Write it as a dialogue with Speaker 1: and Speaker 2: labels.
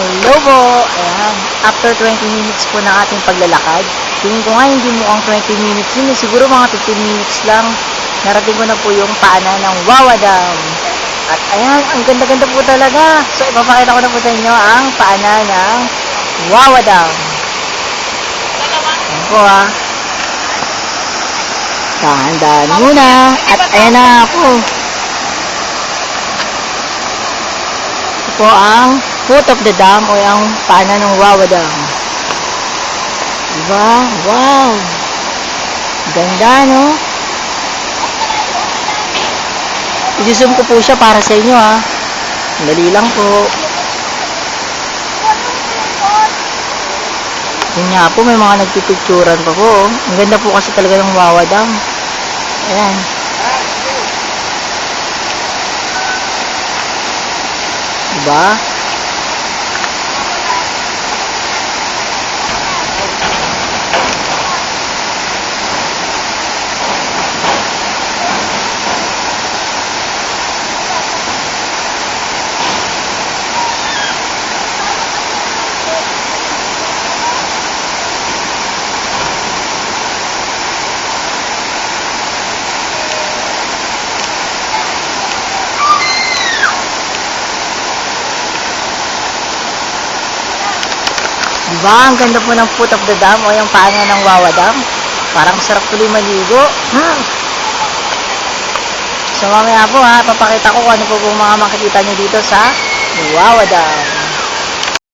Speaker 1: Hello po! Ayan. After 20 minutes po ng ating paglalakad, tingin ko nga hindi mukhang 20 minutes yun. eh. Siguro mga 15 minutes lang. Narating ko na po yung paanan ng Wawa Dam. At ayan, ang ganda-ganda po talaga. So, ipapakita ko na po sa inyo ang paanan ng Wawa Dam. Ayan po ah. Dahan-dahan muna. At ayan na po. Ito po ang foot of the dam o ang paanan ng Wawa Dam. Diba? Wow! Ganda, no? I-zoom ko po siya para sa inyo, ha? Dali lang po. Yun nga po, may mga nagpipicturan pa po. oh. Ang ganda po kasi talaga ng Wawa Dam. Ayan. Diba? Diba? Ang ganda po ng foot of the dam o yung paanan ng Wawa Dam. Parang sarap tuloy maligo. Hmm. So mamaya po ha, papakita ko kung ano po po mga makikita nyo dito sa Wawa Dam.